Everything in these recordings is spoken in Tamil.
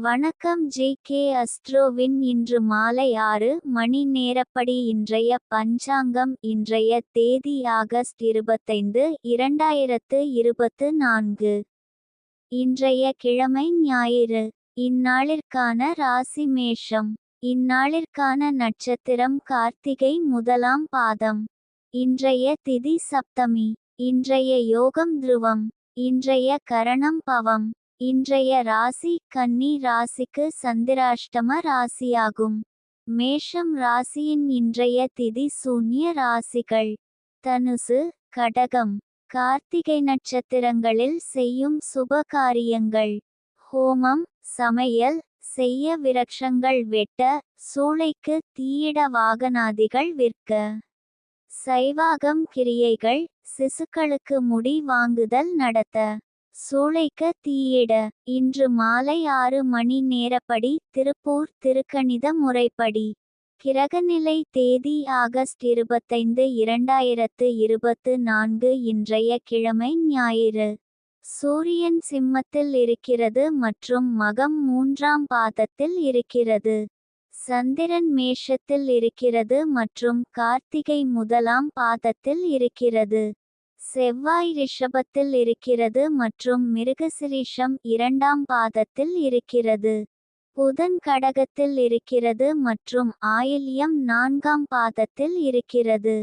வணக்கம் ஜே கே அஸ்ட்ரோவின் இன்று மாலை ஆறு மணி நேரப்படி இன்றைய பஞ்சாங்கம் இன்றைய தேதி ஆகஸ்ட் இருபத்தைந்து இரண்டாயிரத்து இருபத்து நான்கு. இன்றைய கிழமை ஞாயிறு. இந்நாளிற்கான ராசி மேஷம். இந்நாளிற்கான நட்சத்திரம் கார்த்திகை முதலாம் பாதம். இன்றைய திதி சப்தமி. இன்றைய யோகம் துருவம். இன்றைய கரணம் பவம். இன்றைய ராசி கன்னி ராசிக்கு சந்திராஷ்டம ராசியாகும். மேஷம் ராசியின் இன்றைய திதி சூன்ய ராசிகள். தனுசு கடகம் கார்த்திகை நட்சத்திரங்களில் செய்யும் சுப காரியங்கள் ஹோமம் சமையல் செய்ய விரக்ஷங்கள் வெட்ட சூளைக்கு தீயிட வாகனாதிகள் விற்க. சைவாகம் கிரியைகள் சிசுக்களுக்கு முடி வாங்குதல் நடத்த. சூளைக்க தீயிட. இன்று மாலை ஆறு மணி நேரப்படி திருப்பூர் திருக்கணித முறைப்படி. கிரகநிலை தேதி ஆகஸ்ட் இருபத்தைந்து இரண்டாயிரத்து இருபத்து நான்கு இன்றைய கிழமை ஞாயிறு. சூரியன் சிம்மத்தில் இருக்கிறது மற்றும் மகம் மூன்றாம் பாதத்தில் இருக்கிறது. சந்திரன் மேஷத்தில் இருக்கிறது மற்றும் கார்த்திகை முதலாம் பாதத்தில் இருக்கிறது. செவ்வாய் ரிஷபத்தில் இருக்கிறது மற்றும் மிருகசிரீஷம் இரண்டாம் பாதத்தில் இருக்கிறது. புதன் கடகத்தில் இருக்கிறது மற்றும் ஆயில்யம் நான்காம் பாதத்தில் இருக்கிறது.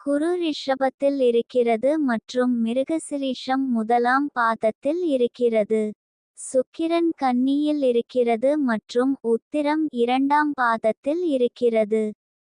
குரு ரிஷபத்தில் இருக்கிறது மற்றும் மிருகசிரீஷம் முதலாம் பாதத்தில் இருக்கிறது. சுக்கிரன் கன்னியில் இருக்கிறது மற்றும் உத்திரம் இரண்டாம் பாதத்தில் இருக்கிறது.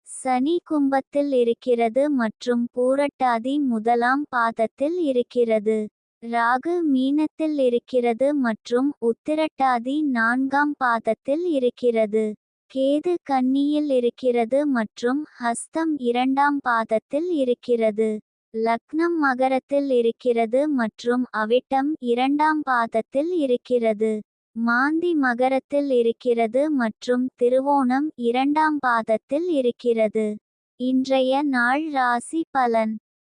சனி கும்பத்தில் இருக்கிறது மற்றும் பூரட்டாதி முதலாம் பாதத்தில் இருக்கிறது. ராகு மீனத்தில் இருக்கிறது மற்றும் உத்திரட்டாதி நான்காம் பாதத்தில் இருக்கிறது. கேது கன்னியில் இருக்கிறது மற்றும் ஹஸ்தம் இரண்டாம் பாதத்தில் இருக்கிறது. லக்னம் மகரத்தில் இருக்கிறது மற்றும் அவிட்டம் இரண்டாம் பாதத்தில் இருக்கிறது. மாந்தி மகரத்தில் இருக்கிறது மற்றும் திருவோணம் இரண்டாம் பாதத்தில் இருக்கிறது. இன்றைய நாள் ராசி பலன்.